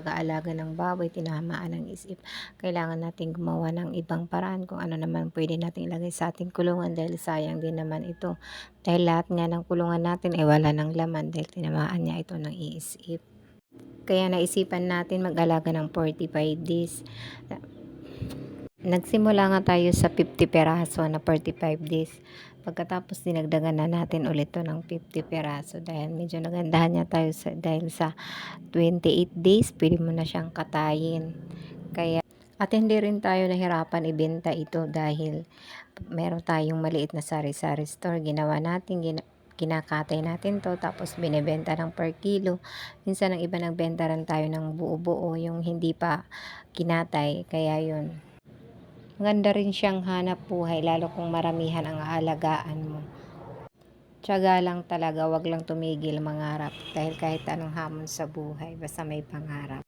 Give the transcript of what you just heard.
pag-aalaga ng baboy, tinamaan ng isip. Kailangan natin gumawa ng ibang paraan kung ano naman pwede natin ilagay sa ating kulungan dahil sayang din naman ito. Dahil lahat nga ng kulungan natin ay wala ng laman dahil tinamaan niya ito ng iisip. Kaya naisipan natin mag-alaga ng 45 days. Nagsimula nga tayo sa 50 peraso na 45 days. Pagkatapos dinagdagan na natin ulit to ng 50 peraso dahil medyo nagandahan niya tayo sa, dahil sa 28 days pwede mo na siyang katayin. Kaya at hindi rin tayo nahirapan ibenta ito dahil meron tayong maliit na sari-sari store. Ginawa natin, gina, kinakatay natin to tapos binebenta ng per kilo. Minsan ang iba nagbenta rin tayo ng buo-buo yung hindi pa kinatay. Kaya yun, Maganda rin siyang hanap buhay lalo kung maramihan ang aalagaan mo. Tiyaga lang talaga, wag lang tumigil mangarap dahil kahit anong hamon sa buhay, basta may pangarap.